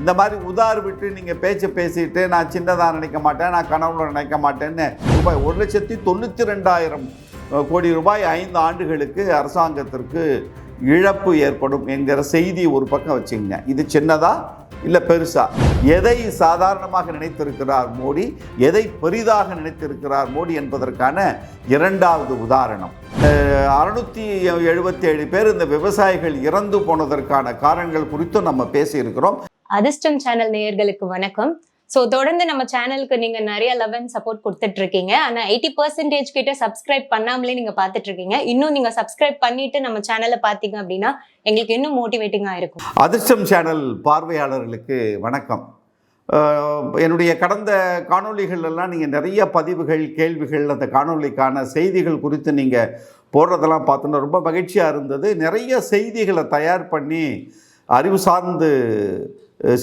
இந்த மாதிரி உதார் விட்டு நீங்கள் பேச்சு பேசிட்டு நான் சின்னதாக நினைக்க மாட்டேன் நான் கனவுல நினைக்க மாட்டேன்னு ரூபாய் ஒரு லட்சத்தி தொண்ணூற்றி ரெண்டாயிரம் கோடி ரூபாய் ஐந்து ஆண்டுகளுக்கு அரசாங்கத்திற்கு இழப்பு ஏற்படும் என்கிற செய்தி ஒரு பக்கம் வச்சுங்க இது சின்னதா இல்லை பெருசா? எதை சாதாரணமாக நினைத்திருக்கிறார் மோடி? எதை பெரிதாக நினைத்திருக்கிறார் மோடி என்பதற்கான இரண்டாவது உதாரணம். அறுநூத்தி எழுபத்தி ஏழு பேர் இந்த விவசாயிகள் இறந்து போனதற்கான காரணங்கள் குறித்தும் நம்ம பேசியிருக்கிறோம். அதிர்ஷ்டம் சேனல் நேயர்களுக்கு வணக்கம். ஸோ தொடர்ந்து நம்ம சேனலுக்கு நீங்க நிறைய லவ் அண்ட் சப்போர்ட் கொடுத்துட்டு இருக்கீங்க ஆனா எயிட்டி பர்சன்டேஜ் கிட்ட சப்ஸ்கிரைப் பண்ணாமலே நீங்க பார்த்துட்டு இருக்கீங்க இன்னும் நீங்க சப்ஸ்கிரைப் பண்ணிட்டு நம்ம சேனலை பார்த்தீங்க அப்படின்னா எங்களுக்கு இன்னும் மோட்டிவேட்டிங்கா இருக்கும். அதிர்ஷ்டம் சேனல் பார்வையாளர்களுக்கு வணக்கம். என்னுடைய கடந்த காணொளிகள் எல்லாம் நீங்கள் நிறைய பதிவுகள் கேள்விகள் அந்த காணொளிக்கான செய்திகள் குறித்து நீங்கள் போடுறதெல்லாம் பார்த்தோன்னா ரொம்ப மகிழ்ச்சியாக இருந்தது. நிறைய செய்திகளை தயார் பண்ணி அறிவு சார்ந்து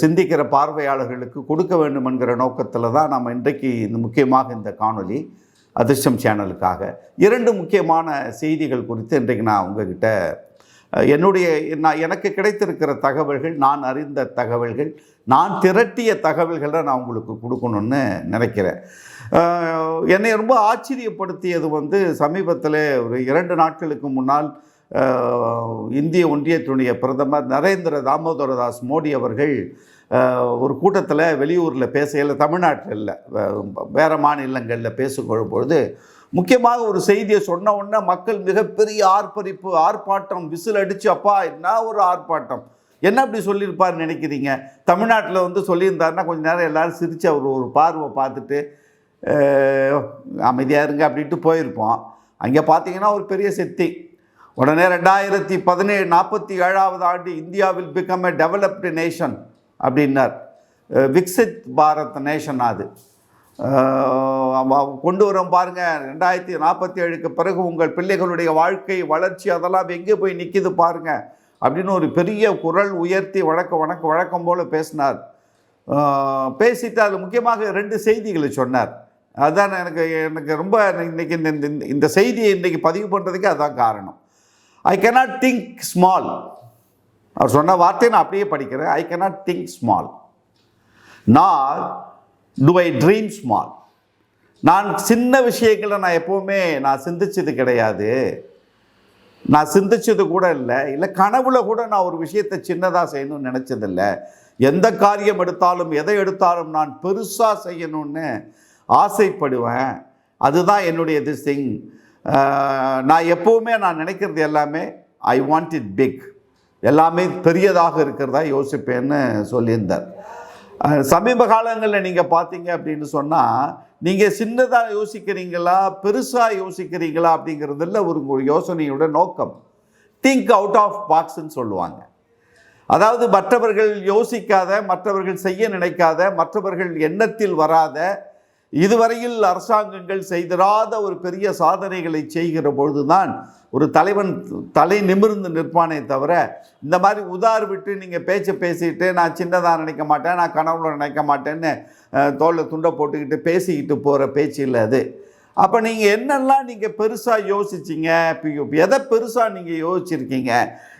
சிந்திக்கிற பார்வையாளர்களுக்கு கொடுக்க வேண்டும் என்கிற நோக்கத்தில் தான் நம்ம இன்றைக்கு இந்த முக்கியமாக இந்த காணொலி அதிர்ஷ்டம் சேனலுக்காக. இரண்டு முக்கியமான செய்திகள் குறித்து இன்றைக்கு நான் உங்ககிட்ட என்னுடைய நான் எனக்கு கிடைத்திருக்கிற தகவல்கள் நான் அறிந்த தகவல்கள் நான் திரட்டிய தகவல்களை நான் உங்களுக்கு கொடுக்கணும்னு நினைக்கிறேன். என்னை ரொம்ப ஆச்சரியப்படுத்தியது வந்து சமீபத்தில் ஒரு இரண்டு நாட்களுக்கு முன்னால் இந்திய ஒன்றியத்தினுடைய பிரதமர் நரேந்திர தாமோதரதாஸ் மோடி அவர்கள் ஒரு கூட்டத்தில் வெளியூரில் பேசையில் தமிழ்நாட்டில் இல்லை வேறு மாநிலங்களில் பேசிக்கொள்ளும் பொழுது முக்கியமாக ஒரு செய்தியை சொன்ன உடனே மக்கள் மிகப்பெரிய ஆர்ப்பரிப்பு ஆர்ப்பாட்டம் விசில் அடிச்சு அப்பா என்ன ஒரு ஆர்ப்பாட்டம்? என்ன அப்படி சொல்லியிருப்பார்னு நினைக்கிறீங்க? தமிழ்நாட்டில் வந்து சொல்லியிருந்தாருன்னா கொஞ்சம் நேரம் எல்லோரும் சிரித்து அவர் ஒரு பார்வை பார்த்துட்டு அமைதியாக இருங்க அப்படின்ட்டு போயிருப்போம். அங்கே பார்த்தீங்கன்னா ஒரு பெரிய சக்தி உடனே ரெண்டாயிரத்தி பதினேழு நாற்பத்தி ஏழாவது ஆண்டு இந்தியாவில் பிகம் எ டெவலப்டு நேஷன் அப்படின்னார். விக்சித் பாரத் நேஷன் அது. கொண்டு வரோம் பாருங்கள் ரெண்டாயிரத்தி நாற்பத்தி ஏழுக்கு பிறகு உங்கள் பிள்ளைகளுடைய வாழ்க்கை வளர்ச்சி அதெல்லாம் எங்கே போய் நிற்கிது பாருங்கள் அப்படின்னு ஒரு பெரிய குரல் உயர்த்தி வழக்க வணக்க வழக்கம் போல் பேசினார். பேசிட்டு அது முக்கியமாக ரெண்டு செய்திகளை சொன்னார். அதுதான் எனக்கு எனக்கு ரொம்ப இன்றைக்கி இந்த இந்த- இந்த செய்தியை இன்றைக்கி பதிவு பண்ணுறதுக்கு அதுதான் காரணம். ஐ கேனாட் திங்க் ஸ்மால் அவர் சொன்ன வார்த்தையை நான் அப்படியே படிக்கிறேன். I cannot think small nor do I dream small நான் சின்ன விஷயங்களை நான் எப்போவுமே நான் சிந்திச்சது கிடையாது. நான் சிந்திச்சது கூட இல்லை. இல்லை கனவுல கூட நான் ஒரு விஷயத்தை சின்னதாக செய்யணும்னு நினச்சதில்ல. எந்த காரியம் எடுத்தாலும் எதை எடுத்தாலும் நான் பெருசாக செய்யணும்னு ஆசைப்படுவேன். அதுதான் என்னுடைய திஸ் திங். நான் எப்போவுமே நான் நினைக்கிறது எல்லாமே ஐ வாண்ட் இட் பிக் எல்லாமே பெரியதாக இருக்கிறதா யோசிப்பேன்னு சொல்லியிருந்தார். சமீப காலங்களில் நீங்கள் பார்த்தீங்க அப்படின்னு சொன்னால் நீங்கள் சின்னதாக யோசிக்கிறீங்களா பெருசாக யோசிக்கிறீங்களா அப்படிங்கிறதுல ஒரு ஒரு யோசனையோட நோக்கம். திங்க் அவுட் ஆஃப் பாக்ஸ்ன்னு சொல்லுவாங்க. அதாவது மற்றவர்கள் யோசிக்காத மற்றவர்கள் செய்ய நினைக்காத மற்றவர்கள் எண்ணத்தில் வராத இதுவரையில் அரசாங்கங்கள் செய்திராத ஒரு பெரிய சாதனைகளை செய்கிற பொழுதுதான் ஒரு தலைவன் தலை நிமிர்ந்து நிற்பானே தவிர இந்த மாதிரி உதார் விட்டு நீங்கள் பேச்சை பேசிக்கிட்டு நான் சின்னதாக நினைக்க மாட்டேன் நான் கனவுல நினைக்க மாட்டேன்னு தோளில் துண்டை போட்டுக்கிட்டு பேசிக்கிட்டு போகிற பேச்சு இல்லை அது. அப்போ நீங்கள் என்னெல்லாம் நீங்கள் பெருசாக யோசிச்சிங்க எதை பெருசாக நீங்கள் யோசிச்சிருக்கீங்க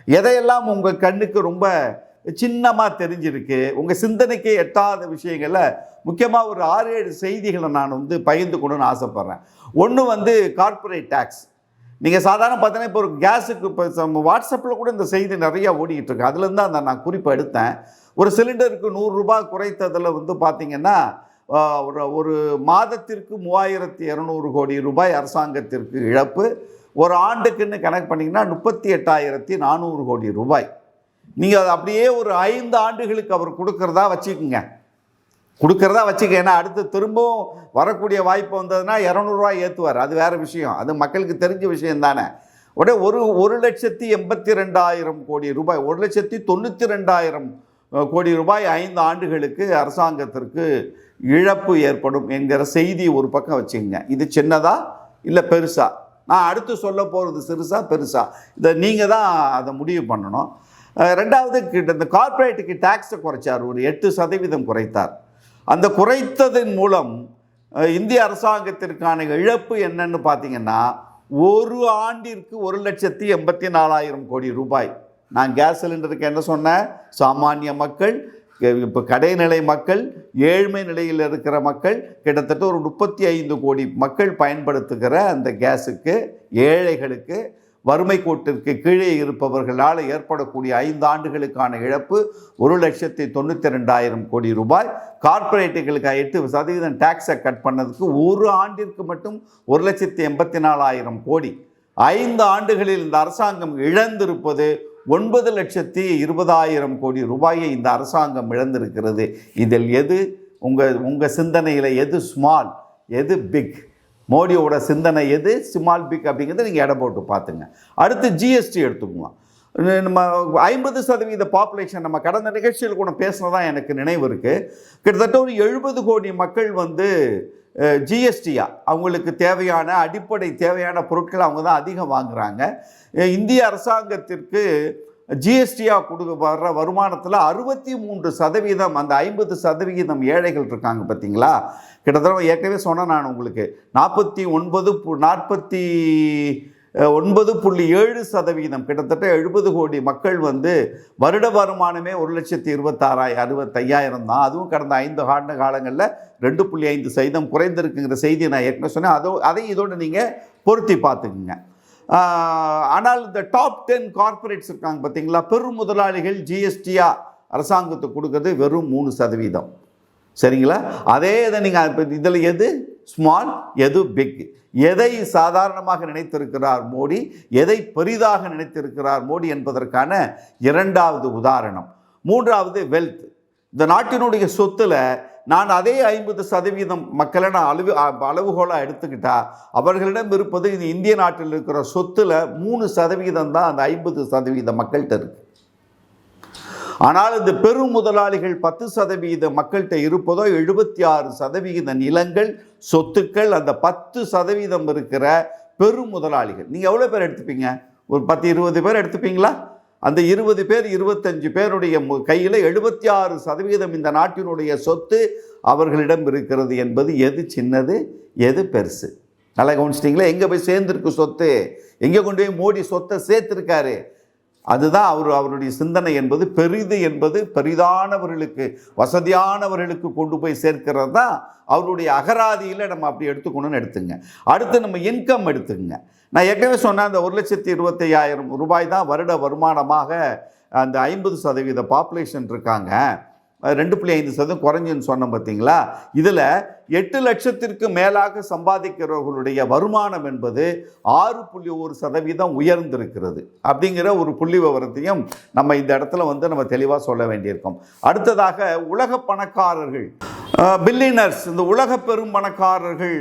எதையெல்லாம் உங்கள் கண்ணுக்கு ரொம்ப சின்னமாக தெரிஞ்சிருக்கு. உங்கள் சிந்தனைக்கே எட்டாத விஷயங்களை முக்கியமாக ஒரு ஆறு ஏழு செய்திகளை நான் வந்து பகிர்ந்துக்கணும்னு ஆசைப்பட்றேன். ஒன்று வந்து கார்ப்பரேட் டேக்ஸ் நீங்கள் சாதாரண பார்த்தீங்கன்னா இப்போ ஒரு கேஸுக்கு இப்போ வாட்ஸ்அப்பில் கூட இந்த செய்தி நிறையா ஓடிக்கிட்டு இருக்கு. அதுலேருந்து அந்த நான் குறிப்பை எடுத்தேன். ஒரு சிலிண்டருக்கு நூறுரூபா குறைத்ததில் வந்து பார்த்திங்கன்னா ஒரு ஒரு மாதத்திற்கு மூவாயிரத்தி இரநூறு கோடி ரூபாய் அரசாங்கத்திற்கு இழப்பு. ஒரு ஆண்டுக்குன்னு கணக்கு பண்ணிங்கன்னா முப்பத்தி எட்டாயிரத்தி நானூறு கோடி ரூபாய். நீங்கள் அதை அப்படியே ஒரு ஐந்து ஆண்டுகளுக்கு அவர் கொடுக்கறதா வச்சுக்கோங்க. கொடுக்கறதா வச்சுக்க ஏன்னா அடுத்து திரும்பவும் வரக்கூடிய வாய்ப்பு வந்ததுன்னா இரநூறுவா ஏற்றுவார் அது வேறு விஷயம். அது மக்களுக்கு தெரிஞ்ச விஷயம் தானே. உடனே ஒரு ஒரு லட்சத்தி எண்பத்தி ரெண்டாயிரம் கோடி ரூபாய் ஒரு லட்சத்தி தொண்ணூற்றி ரெண்டாயிரம் கோடி ரூபாய் ஐந்து ஆண்டுகளுக்கு அரசாங்கத்திற்கு இழப்பு ஏற்படும் என்கிற செய்தி ஒரு பக்கம் வச்சுக்கோங்க. இது சின்னதா இல்லை பெருசா? நான் அடுத்து சொல்ல போகிறது சிறுசா பெருசா? இதை நீங்கள் தான் அதை முடிவு பண்ணணும். ரெண்டாவது கிட்ட இந்த கார்ப்பரேட்டுக்கு டேக்ஸை குறைச்சார். ஒரு எட்டு சதவீதம் குறைத்தார். அந்த குறைத்ததன் மூலம் இந்திய அரசாங்கத்திற்கான இழப்பு என்னன்னு பார்த்தீங்கன்னா ஒரு ஆண்டிற்கு ஒரு லட்சத்தி எண்பத்தி நாலாயிரம் கோடி ரூபாய். நான் கேஸ் சிலிண்டருக்கு என்ன சொன்னேன்? சாமானிய மக்கள் இப்போ கடைநிலை மக்கள் ஏழ்மை நிலையில் இருக்கிற மக்கள் கிட்டத்தட்ட ஒரு முப்பத்தி ஐந்து கோடி மக்கள் பயன்படுத்துகிற அந்த கேஸுக்கு ஏழைகளுக்கு வறுமை கோட்டிற்கு கீழே இருப்பவர்களால் ஏற்படக்கூடிய ஐந்து ஆண்டுகளுக்கான இழப்பு ஒரு லட்சத்தி தொண்ணூற்றி ரெண்டாயிரம் கோடி ரூபாய். கார்ப்பரேட்டுகளுக்கு எட்டு சதவீதம் டேக்ஸை கட் பண்ணதுக்கு ஒரு ஆண்டிற்கு மட்டும் ஒரு லட்சத்தி எண்பத்தி நாலாயிரம் கோடி. ஐந்து ஆண்டுகளில் இந்த அரசாங்கம் இழந்திருப்பது ஒன்பது லட்சத்தி இருபதாயிரம் கோடி ரூபாயை இந்த அரசாங்கம் இழந்திருக்கிறது. இதில் எது உங்கள் உங்கள் சிந்தனையில் எது ஸ்மால் எது பிக் மோடியோட சிந்தனை எது? ஸ்மால் பிக் அப்படிங்கிறத நீங்கள் இடம் போட்டு பார்த்துங்க. அடுத்து ஜிஎஸ்டி எடுத்துக்குவோம். நம்ம ஐம்பது சதவீத பாப்புலேஷன் நம்ம கடந்த நிகழ்ச்சியில் கூட தான் எனக்கு நினைவு இருக்குது கிட்டத்தட்ட ஒரு எழுபது கோடி மக்கள் வந்து ஜிஎஸ்டியா அவங்களுக்கு தேவையான அடிப்படை தேவையான பொருட்கள் அவங்க தான் அதிகம் வாங்குகிறாங்க இந்திய அரசாங்கத்திற்கு ஜிஎஸ்டியாக கொடுக்க வர்ற வருமானத்தில் அறுபத்தி மூன்று சதவீதம் அந்த ஐம்பது சதவிகிதம் ஏழைகள் இருக்காங்க பார்த்தீங்களா கிட்டத்தட்ட ஏற்கனவே சொன்னேன் நான் உங்களுக்கு. நாற்பத்தி ஒன்பது பு- நாற்பத்தி ஒன்பது புள்ளி ஏழு சதவீதம். கிட்டத்தட்ட எழுபது கோடி மக்கள் வந்து வருட வருமானமே ஒரு லட்சத்தி இருபத்தாறாய் அறுபத்தையாயிரம் தான். அதுவும் கடந்த ஐந்து ஆண்டு காலங்களில் ரெண்டு புள்ளி ஐந்து சதவீதம் குறைந்திருக்குங்கிற செய்தியை நான் ஏற்கனவே சொன்னேன். அதோ அதை இதோடு நீங்கள் பொருத்தி பார்த்துக்குங்க. ஆனால் இந்த டாப் டென் கார்ப்பரேட்ஸ் இருக்காங்க பார்த்தீங்களா? பெரும் முதலாளிகள் ஜிஎஸ்டியா அரசாங்கத்துக்கு கொடுக்கறது வெறும் மூணு சதவீதம். சரிங்களா? அதே இதை நீங்கள் இப்போ இதில் எது? ஸ்மால் எது பிக் எதை சாதாரணமாக நினைத்திருக்கிறார் மோடி? எதை பெரிதாக நினைத்திருக்கிறார் மோடி என்பதற்கான இரண்டாவது உதாரணம். மூன்றாவது வெல்த் இந்த நாட்டினுடைய சொத்துல நான் அதே ஐம்பது சதவீதம் மக்களை நான் அளவு அளவுகோலாக எடுத்துக்கிட்டா அவர்களிடம் இருப்பது இது இந்திய நாட்டில் இருக்கிற சொத்துல மூணு சதவீதம் தான் அந்த ஐம்பது சதவீத மக்கள்கிட்ட இருக்கு. ஆனால் இந்த பெரும் முதலாளிகள் பத்து சதவீத மக்கள்கிட்ட இருப்பதோ எழுபத்தி ஆறு சதவிகித நிலங்கள் சொத்துக்கள் அந்த பத்து சதவீதம் இருக்கிற பெரும் முதலாளிகள். நீங்கள் எவ்வளோ பேர் எடுத்துப்பீங்க? ஒரு பத்து இருபது பேர் எடுத்துப்பீங்களா? அந்த இருபது பேர் இருபத்தஞ்சு பேருடைய மு- கையில் எழுபத்தி ஆறு சதவீதம் இந்த நாட்டினுடைய சொத்து அவர்களிடம் இருக்கிறது என்பது எது சின்னது எது பெருசு? நல்லா கவனிச்சிட்டிங்களா? எங்கே போய் சேர்ந்துருக்கு சொத்து? எங்கே கொண்டு போய் மோடி சொத்தை சேர்த்துருக்காரு? அதுதான் அவர் அவருடைய சிந்தனை என்பது. பெரிது என்பது பெரிதானவர்களுக்கு வசதியானவர்களுக்கு கொண்டு போய் சேர்க்கிறது தான் அவருடைய அகராதியில் நம்ம அப்படி எடுத்துக்கணும்னு எடுத்துங்க. அடுத்து நம்ம இன்கம் எடுத்துக்கங்க. நான் ஏற்கனவே சொன்னேன் அந்த ஒரு லட்சத்தி இருபத்தையாயிரம் ரூபாய் தான் வருட வருமானமாக அந்த ஐம்பது சதவீத பாப்புலேஷன் இருக்காங்க. ரெண்டு புள்ளி ஐந்து சதவீதம் குறைஞ்சுன்னு சொன்னோம் பார்த்தீங்களா இதில் எட்டு லட்சத்திற்கு மேலாக சம்பாதிக்கிறவர்களுடைய வருமானம் என்பது ஆறு புள்ளி ஒரு சதவீதம் உயர்ந்திருக்கிறது. அப்படிங்கிற ஒரு புள்ளி விவரத்தையும் நம்ம இந்த இடத்துல வந்து நம்ம தெளிவாக சொல்ல வேண்டியிருக்கோம். அடுத்ததாக உலக பணக்காரர்கள். பில்லினர்ஸ் இந்த உலக பெரும் பணக்காரர்கள்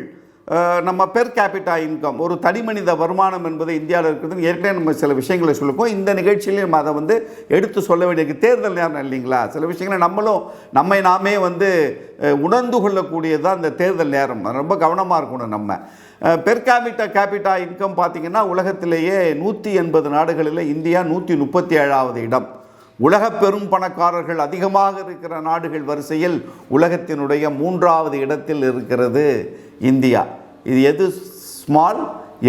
நம்ம பெர் கேபிட்டா இன்கம் ஒரு தனி மனித வருமானம் என்பது இந்தியாவில் இருக்கிறது ஏற்கனவே நம்ம சில விஷயங்களை சொல்லிருக்கோம். இந்த நிகழ்ச்சியிலையும் நம்ம அதை வந்து எடுத்து சொல்ல வேண்டிய தேர்தல் நேரம் இல்லைங்களா? சில விஷயங்களை நம்மளும் நம்மை நாமே வந்து உணர்ந்து கொள்ளக்கூடியது இந்த தேர்தல் நேரம். ரொம்ப கவனமாக இருக்கணும் நம்ம. பெர் கேபிட்டா கேபிட்டா இன்கம் பார்த்திங்கன்னா உலகத்திலேயே நூற்றி எண்பது நாடுகளில் இந்தியா நூற்றி முப்பத்தி ஏழாவது இடம். உலக பெரும் பணக்காரர்கள் அதிகமாக இருக்கிற நாடுகள் வரிசையில் உலகத்தினுடைய மூன்றாவது இடத்தில் இருக்கிறது இந்தியா. இது எது ஸ்மால்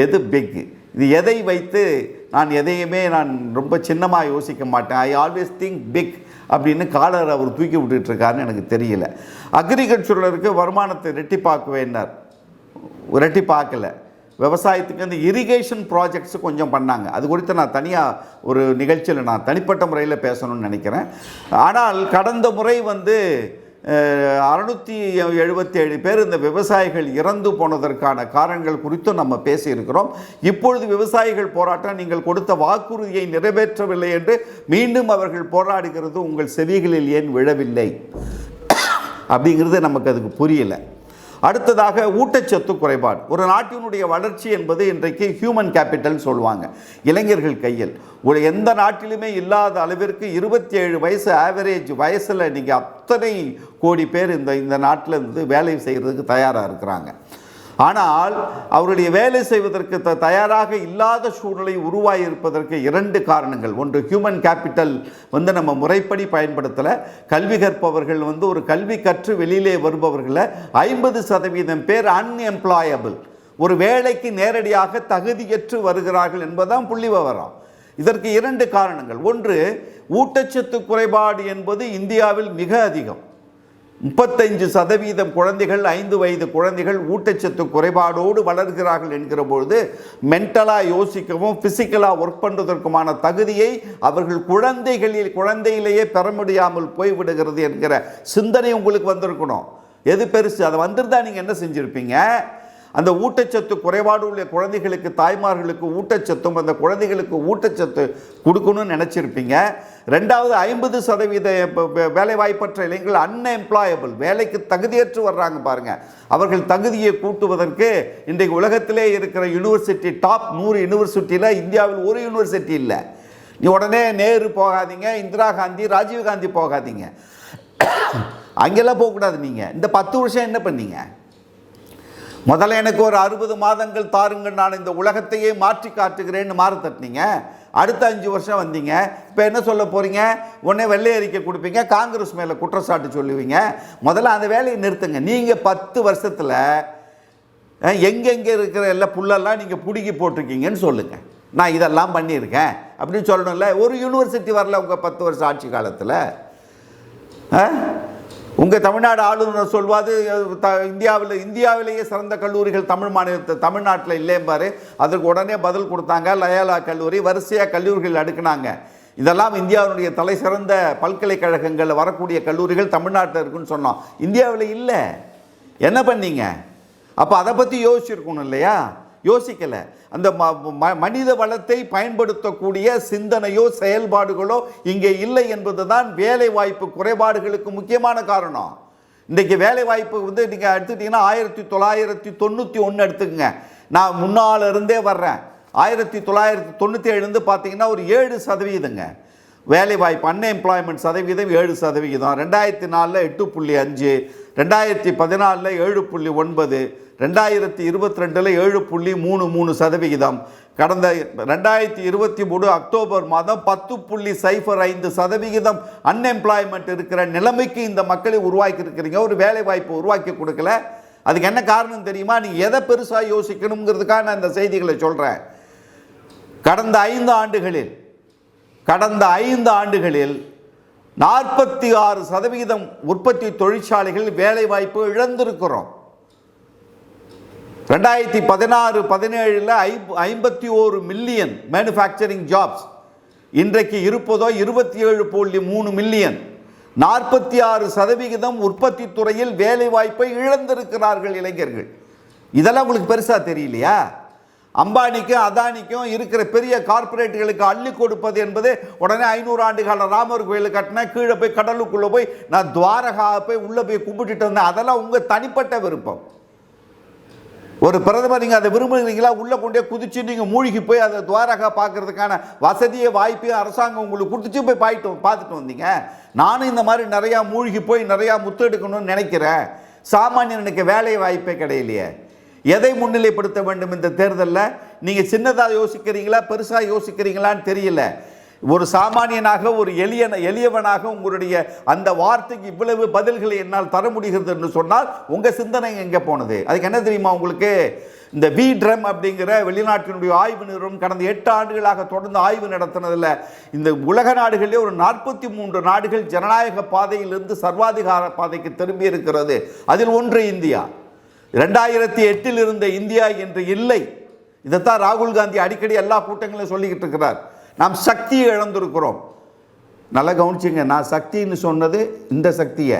எது பிக் இது எதை வைத்து நான் எதையுமே நான் ரொம்ப சின்னமாக யோசிக்க மாட்டேன். ஐ ஆல்வேஸ் திங்க் பிக் அப்படின்னு காலர் அவர் தூக்கி விட்டுட்டுருக்காருன்னு எனக்கு தெரியல. அக்ரிகல்ச்சரலுக்கு வருமானத்தை ரெட்டிப்பாக்குவேன்னார். ரெட்டி பார்க்கல விவசாயத்துக்கு இந்த இரிகேஷன் ப்ராஜெக்ட்ஸ் கொஞ்சம் பண்ணாங்க. அது குறித்து நான் தனியாக ஒரு நிகழ்ச்சியில் நான் தனிப்பட்ட முறையில் பேசணும்னு நினைக்கிறேன். ஆனால் கடந்த முறை வந்து அறுநூற்றி எழுபத்தேழு பேர் இந்த விவசாயிகள் இறந்து போனதற்கான காரணங்கள் குறித்தும் நம்ம பேசியிருக்கிறோம். இப்பொழுது விவசாயிகள் போராட்டம் நீங்கள் கொடுத்த வாக்குறுதியை நிறைவேற்றவில்லை என்று மீண்டும் அவர்கள் போராடுகிறது உங்கள் செவிகளில் ஏன் விழவில்லை? அப்படிங்கிறது நமக்கு அதுக்கு புரியல. அடுத்ததாக ஊட்டச்சத்து குறைபாடு. ஒரு நாட்டினுடைய வளர்ச்சி என்பது இன்றைக்கு ஹியூமன் கேபிட்டல் சொல்லுவாங்க. இளைஞர்கள் கையில். ஒரு எந்த நாட்டிலுமே இல்லாத அளவிற்கு இருபத்தி ஏழு வயசு ஆவரேஜ் வயசில் நீங்கள் அத்தனை கோடி பேர் இந்த இந்த நாட்டில் இருந்து வேலை செய்கிறதுக்கு தயாராக இருக்கிறாங்க. ஆனால் அவருடைய வேலை செய்வதற்கு த தயாராக இல்லாத சூழ்நிலை உருவாகி இருப்பதற்கு இரண்டு காரணங்கள். ஒன்று ஹியூமன் கேபிட்டல் வந்து நம்ம முறைப்படி பயன்படுத்தலை. கல்வி கற்பவர்கள் வந்து ஒரு கல்வி கற்று வெளியிலே வருபவர்களை ஐம்பது சதவீதம் பேர் அன்எம்ப்ளாயபிள் ஒரு வேலைக்கு நேரடியாக தகுதியற்று வருகிறார்கள் என்பதுதான் புள்ளி விவரம். இதற்கு இரண்டு காரணங்கள். ஒன்று ஊட்டச்சத்து குறைபாடு என்பது இந்தியாவில் மிக அதிகம். முப்பத்தஞ்சு சதவீதம் குழந்தைகள் ஐந்து வயது குழந்தைகள் ஊட்டச்சத்து குறைபாடோடு வளர்கிறார்கள் என்கிற பொழுது மென்டலாக யோசிக்கவும் ஃபிசிக்கலாக ஒர்க் பண்ணுறதற்குமான தகுதியை அவர்கள் குழந்தைகளில் குழந்தையிலேயே பெற முடியாமல் போய்விடுகிறது என்கிற சிந்தனை உங்களுக்கு வந்திருக்கணும். எது பெருசு? அதை வந்திருந்தால் நீங்கள் என்ன செஞ்சுருப்பீங்க? அந்த ஊட்டச்சத்து குறைபாடு உள்ள குழந்தைகளுக்கு தாய்மார்களுக்கு ஊட்டச்சத்தும் அந்த குழந்தைகளுக்கு ஊட்டச்சத்து கொடுக்கணும்னு நினச்சிருப்பீங்க. ரெண்டாவது ஐம்பது சதவீத வேலைவாய்ப்பற்ற இளைஞர்கள் அன்எம்ப்ளாயபிள் வேலைக்கு தகுதியற்று வர்றாங்க பாருங்கள் அவர்கள் தகுதியை கூட்டுவதற்கு இன்றைக்கு உலகத்திலே இருக்கிற யூனிவர்சிட்டி டாப் நூறு யூனிவர்சிட்டியில் இந்தியாவில் ஒரு யூனிவர்சிட்டி இல்லை. நீ உடனே நேரு போகாதீங்க இந்திரா காந்தி ராஜீவ் காந்தி போகாதீங்க. அங்கெல்லாம் போகக்கூடாது நீங்கள் இந்த பத்து வருஷம் என்ன பண்ணீங்க? முதல்ல எனக்கு ஒரு அறுபது மாதங்கள் தாருங்கள் நான் இந்த உலகத்தையே மாற்றி காட்டுகிறேன்னு மாறு தட்டினீங்க. அடுத்த அஞ்சு வருஷம் வந்தீங்க. இப்போ என்ன சொல்ல போகிறீங்க உடனே வெள்ளை அறிக்கை கொடுப்பீங்க காங்கிரஸ் மேலே குற்றச்சாட்டு சொல்லுவீங்க. முதல்ல அந்த வேலையை நிறுத்துங்க. நீங்கள் பத்து வருஷத்தில் எங்கெங்கே இருக்கிற எல்லா புல்லெல்லாம் நீங்கள் பிடுங்கி போட்டிருக்கீங்கன்னு சொல்லுங்கள் நான் இதெல்லாம் பண்ணியிருக்கேன். அப்படின்னு சொல்லணும்ல. ஒரு யூனிவர்சிட்டி வரல உங்கள் பத்து வருஷம் ஆட்சி காலத்தில். உங்கள் தமிழ்நாடு ஆளுநர் சொல்வாது த இந்தியாவில் இந்தியாவிலேயே சிறந்த கல்லூரிகள் தமிழ் மாநிலத்தை தமிழ்நாட்டில் இல்லைம்பாரு. அதற்கு உடனே பதில் கொடுத்தாங்க லயாலா கல்லூரி வரிசையாக கல்லூரிகள் அடுக்குனாங்க. இதெல்லாம் இந்தியாவினுடைய தலை சிறந்த பல்கலைக்கழகங்களில் வரக்கூடிய கல்லூரிகள் தமிழ்நாட்டில் இருக்குன்னு சொன்னோம். இந்தியாவில் இல்லை. என்ன பண்ணீங்க? அப்போ அதை பற்றி யோசிச்சிருக்கணும் இல்லையா? யோசிக்கலை. அந்த ம- ம- மனித வளத்தை பயன்படுத்தக்கூடிய சிந்தனையோ செயல்பாடுகளோ இங்கே இல்லை என்பதுதான் வேலை வாய்ப்பு குறைபாடுகளுக்கு முக்கியமான காரணம். இன்றைக்கு வேலை வாய்ப்பு வந்து நீங்கள் எடுத்துக்கிட்டிங்கன்னா ஆயிரத்தி தொள்ளாயிரத்தி தொண்ணூற்றி ஒன்று எடுத்துக்கங்க. நான் முன்னால் இருந்தே வர்றேன். ஆயிரத்தி தொள்ளாயிரத்தி தொண்ணூற்றி ஏழுலேருந்து பார்த்தீங்கன்னா ஒரு ஏழு சதவீதங்க. வேலைவாய்ப்பு அன்எம்ப்ளாய்மெண்ட் சதவீதம் ஏழு சதவிகிதம் ரெண்டாயிரத்தி நாலில் எட்டு புள்ளி அஞ்சு ரெண்டாயிரத்தி பதினாலில் ஏழு புள்ளி ஒன்பது ரெண்டாயிரத்தி இருபத்தி ரெண்டில் ஏழு புள்ளி மூணு மூணு சதவிகிதம். கடந்த ரெண்டாயிரத்தி இருபத்தி மூணு அக்டோபர் மாதம் பத்து புள்ளி சைஃபர் ஐந்து சதவிகிதம் அன்எம்ப்ளாய்மெண்ட் இருக்கிற நிலைமைக்கு இந்த மக்களை உருவாக்கி இருக்கிறீங்க ஒரு வேலை வாய்ப்பு உருவாக்கி கொடுக்கல. அதுக்கு என்ன காரணம் தெரியுமா? நீ எதை பெருசாக யோசிக்கணுங்கிறதுக்காக நான் இந்த செய்திகளை சொல்கிறேன் கடந்த ஐந்து ஆண்டுகளில் கடந்த ஐந்து ஆண்டுகளில் நாற்பத்தி ஆறு சதவிகிதம் உற்பத்தி தொழிற்சாலைகள் வேலைவாய்ப்பு இழந்திருக்கிறோம். ரெண்டாயிரத்தி பதினாறு பதினேழில் ஐம்பத்தி ஓரு மில்லியன் மேனுஃபேக்சரிங் ஜாப்ஸ் இன்றைக்கு இருப்பதோ இருபத்தி ஏழு புள்ளி மூணு மில்லியன். நாற்பத்தி ஆறு சதவிகிதம் உற்பத்தி துறையில் வேலைவாய்ப்பை இழந்திருக்கிறார்கள் இளைஞர்கள். இதெல்லாம் உங்களுக்கு பெருசாக தெரியலையா? அம்பானிக்கும் அதானிக்கும் இருக்கிற பெரிய கார்ப்பரேட்டுகளுக்கு அள்ளி கொடுப்பது என்பது உடனே ஐநூறு ஆண்டு கால ராமர் கோயில் கட்டினேன் கீழே போய் கடலுக்குள்ளே போய் நான் துவாரகா போய் உள்ளே போய் கும்பிட்டுட்டு வந்தேன் அதெல்லாம் உங்கள் தனிப்பட்ட விருப்பம். ஒரு பிரதமர் நீங்கள் அதை விரும்புகிறீங்களா? உள்ளே கொண்டே குதிச்சு நீங்கள் மூழ்கி போய் அதை துவாரகா பார்க்கறதுக்கான வசதியை வாய்ப்பையும் அரசாங்கம் உங்களுக்கு கொடுத்துச்சு போய் பாயிட்டு பார்த்துட்டு வந்தீங்க. நானும் இந்த மாதிரி நிறையா மூழ்கி போய் நிறையா முத்து எடுக்கணும்னு நினைக்கிறேன். சாமானியனுக்கு வேலை வாய்ப்பே கிடையிலையே. எதை முன்னிலைப்படுத்த வேண்டும் இந்த தேர்தலில்? நீங்கள் சின்னதாக யோசிக்கிறீங்களா பெருசாக யோசிக்கிறீங்களான்னு தெரியல. ஒரு சாமானியனாக ஒரு எளிய எளியவனாக உங்களுடைய அந்த வார்த்தைக்கு இவ்வளவு பதில்களை என்னால் தர முடிகிறது என்று சொன்னால் உங்கள் சிந்தனை எங்கே போனது? அதுக்கு என்ன தெரியுமா உங்களுக்கு? இந்த வி ட்ரம் அப்படிங்கிற வெளிநாட்டினுடைய ஆய்வு நிறுவனம் கடந்த எட்டு ஆண்டுகளாக தொடர்ந்து ஆய்வு நடத்தினதில் இந்த உலக நாடுகளிலே ஒரு நாற்பத்தி மூன்று நாடுகள் ஜனநாயக பாதையிலிருந்து சர்வாதிகார பாதைக்கு திரும்பி இருக்கிறது. அதில் ஒன்று இந்தியா. ரெண்டாயிரத்தி எட்டில் இருந்த இந்தியா என்று இல்லை. இதைத்தான் ராகுல் காந்தி அடிக்கடி எல்லா கூட்டங்களையும் சொல்லிக்கிட்டு இருக்கிறார். நாம் சக்தியை இழந்திருக்கிறோம். நல்லா கவனிச்சுங்க நான் சக்தின்னு சொன்னது இந்த சக்தியை.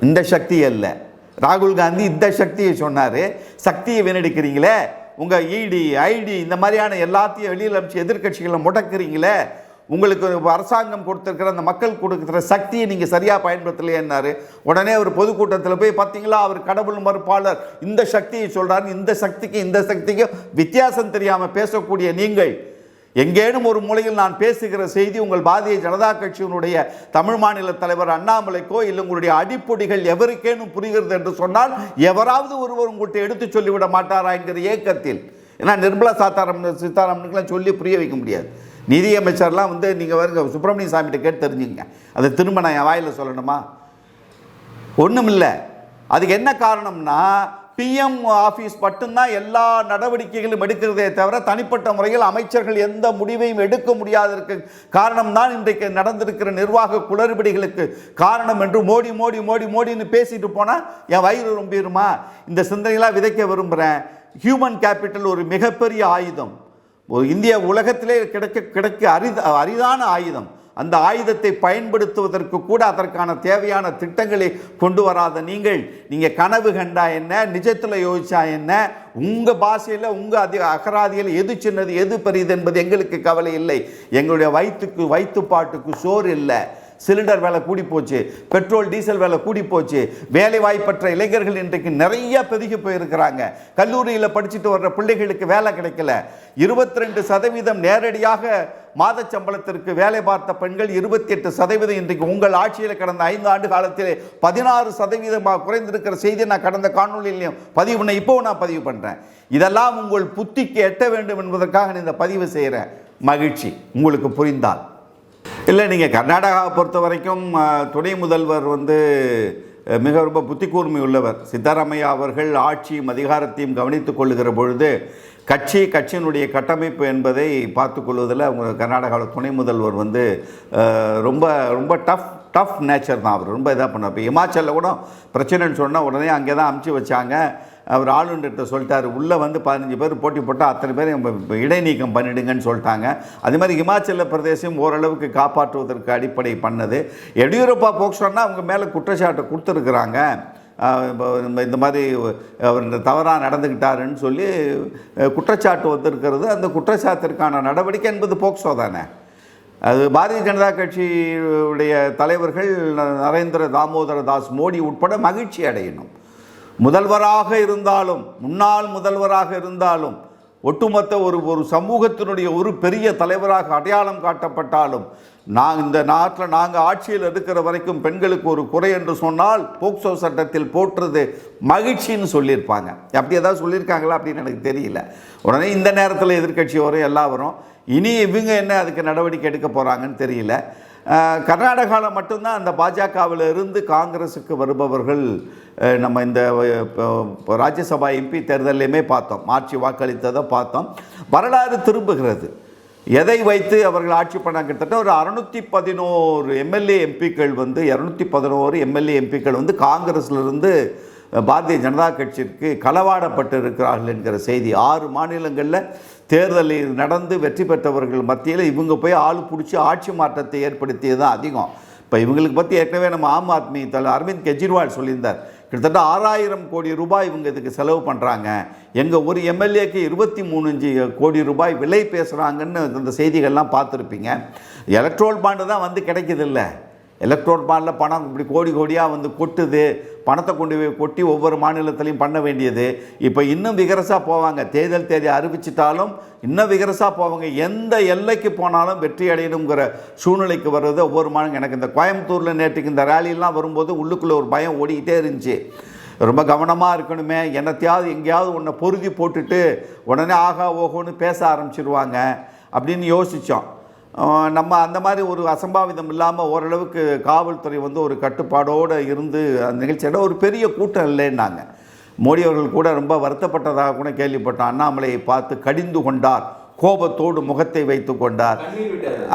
இந்த சக்தி அல்ல. ராகுல் காந்தி இந்த சக்தியை சொன்னார். சக்தியை வீணடிக்கிறீங்களே. உங்கள் இடி ஐடி இந்த மாதிரியான எல்லாத்தையும் வெளியில் அனுப்பிச்சு எதிர்கட்சிகளை முடக்கிறீங்களே. உங்களுக்கு அரசாங்கம் கொடுத்துருக்கிற அந்த மக்கள் கொடுக்குற சக்தியை நீங்கள் சரியாக பயன்படுத்தலையேன்னாரு. உடனே அவர் பொதுக்கூட்டத்தில் போய் பார்த்தீங்களா அவர் கடவுள் மறுப்பாளர். இந்த சக்தியை சொல்கிறார் இந்த சக்திக்கு இந்த சக்திக்கும் வித்தியாசம் தெரியாமல் பேசக்கூடிய நீங்கள் எங்கேனும் ஒரு மூலையில் நான் பேசுகிற செய்தி உங்கள் பாரதிய ஜனதா கட்சியினுடைய தமிழ் மாநில தலைவர் அண்ணாமலைக்கோ இல்லை உங்களுடைய அடிப்பொடிகள் எவருக்கேனும் புரிகிறது என்று சொன்னால் எவராவது ஒருவர் உங்கள்கிட்ட எடுத்து சொல்லிவிட மாட்டாரா என்கிற ஏக்கத்தில். ஏன்னா நிர்மலா சீதாராமன் சீதாராமனுக்கெல்லாம் சொல்லி புரிய வைக்க முடியாது. நிதியமைச்சர்லாம் வந்து நீங்கள் வருங்க சுப்பிரமணிய சாமிகிட்ட கேட்டு தெரிஞ்சுங்க அதை திரும்ப நான் என் வாயில் சொல்லணுமா? ஒன்றும் இல்லை அதுக்கு என்ன காரணம்னா பிஎம் ஆஃபீஸ் மட்டும்தான் எல்லா நடவடிக்கைகளும் எடுக்கிறதே தவிர தனிப்பட்ட முறையில் அமைச்சர்கள் எந்த முடிவையும் எடுக்க முடியாததற்கு காரணம் தான் இன்றைக்கு நடந்திருக்கிற நிர்வாக குளறுபடிகளுக்கு காரணம் என்று மோடி மோடி மோடி மோடின்னு பேசிட்டு போனால் என் வயிறு ரொம்பிடுமா இந்த சிந்தனையெல்லாம் விதைக்க விரும்புகிறேன் ஹியூமன் கேபிட்டல் ஒரு மிகப்பெரிய ஆயுதம். இந்திய உலகத்திலே கிடைக்க கிடைக்க அரித அரிதான ஆயுதம். அந்த ஆயுதத்தை பயன்படுத்துவதற்கு கூட அதற்கான தேவையான திட்டங்களை கொண்டு வராத நீங்கள். நீங்கள் கனவு கண்டா என்ன? நிஜத்தில் யோசிச்சா என்ன? உங்கள் பாஷையில் உங்கள் அதி அகராதியில் எது சின்னது எது பெரியது என்பது எங்களுக்கு கவலை இல்லை. எங்களுடைய வயிற்றுக்கு வயிற்றுப்பாட்டுக்கு சோறு இல்லை. சிலிண்டர் விலை கூடி போச்சு பெட்ரோல் டீசல் விலை கூடி போச்சு வேலை வாய்ப்பற்ற இளைஞர்கள் இன்றைக்கு நிறைய பெருகி போயிருக்கிறாங்க. கல்லூரியில் படிச்சுட்டு வர்ற பிள்ளைகளுக்கு வேலை கிடைக்கல. இருபத்தி ரெண்டு சதவீதம் நேரடியாக மாத சம்பளத்திற்கு வேலை பார்த்த பெண்கள் இருபத்தி எட்டு சதவீதம் இன்றைக்கு உங்கள் ஆட்சியில் கடந்த ஐந்து ஆண்டு காலத்திலே பதினாறு சதவீதமாக குறைந்திருக்கிற செய்தி நான் கடந்த காணொலியிலையும் பதிவு பண்ண இப்போவும் நான் பதிவு பண்ணுறேன் இதெல்லாம் உங்கள் புத்திக்கு எட்ட வேண்டும் என்பதற்காக நான் இந்த பதிவு செய்கிறேன் மகிழ்ச்சி. உங்களுக்கு புரிந்தால். இல்லை நீங்கள் கர்நாடகாவை பொறுத்த வரைக்கும் துணை முதல்வர் வந்து மிக ரொம்ப புத்தி கூர்மை உள்ளவர். சித்தராமையா அவர்கள் ஆட்சியும் அதிகாரத்தையும் கவனித்துக் கொள்ளுகிற பொழுது கட்சி கட்சியினுடைய கட்டமைப்பு என்பதை பார்த்து கொள்வதில் அவங்க கர்நாடகாவில் துணை முதல்வர் வந்து ரொம்ப ரொம்ப டஃப் டஃப் நேச்சர் தான் அவர். ரொம்ப இதாக பண்ணார் இப்போ இமாச்சலில் கூட பிரச்சனைன்னு சொன்னால் உடனே அங்கே தான் அமுச்சு வச்சாங்க. அவர் ஆளுநர்கிட்ட சொல்லிட்டார் உள்ளே வந்து பதினஞ்சு பேர் போட்டி போட்டால் அத்தனை பேர் இடைநீக்கம் பண்ணிடுங்கன்னு சொல்லிட்டாங்க. அதே மாதிரி இமாச்சல பிரதேசம் ஓரளவுக்கு காப்பாற்றுவதற்கு அடிப்படை பண்ணது. எடியூரப்பா போக்சோன்னா அவங்க மேலே குற்றச்சாட்டை கொடுத்துருக்குறாங்க. இந்த- மாதிரி அவர் தவறாக நடந்துக்கிட்டாருன்னு சொல்லி குற்றச்சாட்டு வந்திருக்கிறது. அந்த குற்றச்சாட்டிற்கான நடவடிக்கை என்பது போக்சோ தானே. அது பாரதிய ஜனதா கட்சியுடைய தலைவர்கள் நரேந்திர தாமோதர தாஸ் மோடி உட்பட மகிழ்ச்சி அடையணும். முதல்வராக இருந்தாலும் முன்னாள் முதல்வராக இருந்தாலும் ஒட்டுமொத்த ஒரு ஒரு சமூகத்தினுடைய ஒரு பெரிய தலைவராக அடையாளம் காட்டப்பட்டாலும் நான் இந்த நாட்டில் நாங்கள் ஆட்சியில் இருக்கிற வரைக்கும் பெண்களுக்கு ஒரு குறை என்று சொன்னால் போக்சோ சட்டத்தில் போட்டுறது மகிழ்ச்சின்னு சொல்லியிருப்பாங்க. அப்படி ஏதாவது சொல்லியிருக்காங்களா அப்படின்னு எனக்கு தெரியல. உடனே இந்த நேரத்தில் எதிர்க்கட்சி வரும் எல்லாம் வரும். இனி இவங்க என்ன அதுக்கு நடவடிக்கை எடுக்க போகிறாங்கன்னு தெரியல. கர்நாடகாவில் மட்டும்தான் அந்த பாஜகவில் இருந்து காங்கிரஸுக்கு வருபவர்கள் நம்ம இந்த இப்போ ராஜ்யசபா எம்பி தேர்தலையுமே பார்த்தோம். ஆட்சி வாக்களித்ததை பார்த்தோம். வரலாறு திரும்புகிறது. எதை வைத்து அவர்கள் ஆட்சி பண்ணாங்க கிட்டத்தட்ட ஒரு அறுநூற்றி பதினோரு எம்எல்ஏ எம்பிக்கள் வந்து இரநூத்தி பதினோரு எம்எல்ஏ எம்பிக்கள் வந்து காங்கிரஸ்லேருந்து பாரதிய ஜனதா கட்சிக்கு களவாடப்பட்டு இருக்கிறார்கள் என்கிற செய்தி ஆறு மாநிலங்களில் தேர்தலில் நடந்து வெற்றி பெற்றவர்கள் மத்தியில் இவங்க போய் ஆள் பிடிச்சி ஆட்சி மாற்றத்தை ஏற்படுத்தியது தான் அதிகம். இப்போ இவங்களுக்கு பற்றி ஏற்கனவே நம்ம ஆம் ஆத்மி தலைவர் அரவிந்த் கெஜ்ரிவால் சொல்லியிருந்தார். கிட்டத்தட்ட ஆறாயிரம் கோடி ரூபாய் இவங்க இதுக்கு செலவு பண்ணுறாங்க எங்கள் ஒரு எம்எல்ஏக்கு இருபத்தி மூணு கோடி ரூபாய் விலை பேசுகிறாங்கன்னு இந்த செய்திகள்லாம் பார்த்துருப்பீங்க. எலக்ட்ரோல் பாண்டு தான் வந்து கிடைக்கிதில்லை எலக்ட்ரோல் பாண்டில் பணம் இப்படி கோடி கோடியாக வந்து கொட்டுது. பணத்தை கொண்டு போய் கொட்டி ஒவ்வொரு மாநிலத்திலையும் பண்ண வேண்டியது. இப்போ இன்னும் விகரசாக போவாங்க. தேர்தல் தேதி அறிவிச்சிட்டாலும் இன்னும் விகரசாக போவாங்க. எந்த எல்லைக்கு போனாலும் வெற்றி அடையணுங்கிற சூழ்நிலைக்கு வர்றது ஒவ்வொரு மாநிலம். எனக்கு இந்த கோயம்புத்தூரில் நேற்றுக்கு இந்த ரேலியெல்லாம் வரும்போது உள்ளுக்குள்ளே ஒரு பயம் ஓடிக்கிட்டே இருந்துச்சு. ரொம்ப கவனமாக இருக்கணுமே. என்னத்தையாவது எங்கேயாவது ஒன்றை பொருதி போட்டுட்டு உடனே ஆகா ஓஹோன்னு பேச ஆரம்பிச்சிருவாங்க. அப்படின்னு யோசித்தோம் நம்ம அந்த மாதிரி ஒரு அசம்பாவிதம் இல்லாமல் ஓரளவுக்கு காவல்துறை வந்து ஒரு கட்டுப்பாடோடு இருந்து அந்த நிகழ்ச்சியோட ஒரு பெரிய கூட்டம் இல்லைன்னாங்க. மோடி அவர்கள் கூட ரொம்ப வருத்தப்பட்டதாக கூட கேள்விப்பட்டோம். அண்ணாமலையை பார்த்து கடிந்து கொண்டார். கோபத்தோடு முகத்தை வைத்து கொண்டார்.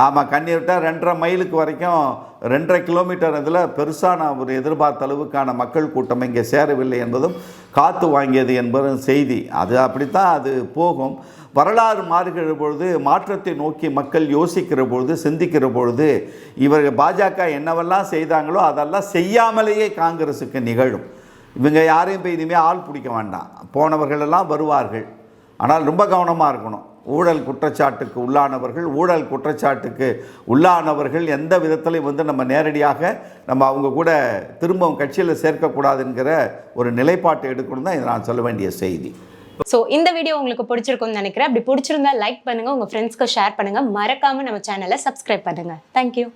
ஆமாம் கண்ணீர் விட்டால் ரெண்டரை மைலுக்கு வரைக்கும் ரெண்டரை கிலோமீட்டர் இதில் பெருசான ஒரு எதிர்பார்த்த அளவுக்கான மக்கள் கூட்டம் இங்கே சேரவில்லை என்பதும் காத்து வாங்கியது என்பதும் செய்தி. அது அப்படித்தான் அது போகும். வரலாறு மாறுகிற பொழுது மாற்றத்தை நோக்கி மக்கள் யோசிக்கிற பொழுது சிந்திக்கிற பொழுது இவர்கள் பாஜக என்னவெல்லாம் செய்தாங்களோ அதெல்லாம் செய்யாமலேயே காங்கிரஸுக்கு நிகழும். இவங்க யாரையும் போய் இனிமேல் ஆள் பிடிக்க வேண்டாம். போனவர்களெல்லாம் வருவார்கள். ஆனால் ரொம்ப கவனமாக இருக்கணும். ஊழல் குற்றச்சாட்டுக்கு உள்ளானவர்கள் ஊழல் குற்றச்சாட்டுக்கு உள்ளானவர்கள் எந்த விதத்திலையும் வந்து நம்ம நேரடியாக நம்ம அவங்க கூட திரும்பவும் கட்சியில் சேர்க்கக்கூடாதுங்கிற ஒரு நிலைப்பாட்டை எடுக்கணும் தான் இதை நான் சொல்ல வேண்டிய செய்தி. ஸோ இந்த வீடியோ உங்களுக்கு பிடிச்சிருக்கும்னு நினைக்கிறேன். அப்படி பிடிச்சிருந்தா லைக் பண்ணுங்கள் உங்கள் ஃப்ரெண்ட்ஸ்க்கு ஷேர் பண்ணுங்கள் மறக்காமல் நம்ம சேனலை சப்ஸ்கிரைப் பண்ணுங்கள் தேங்க்யூ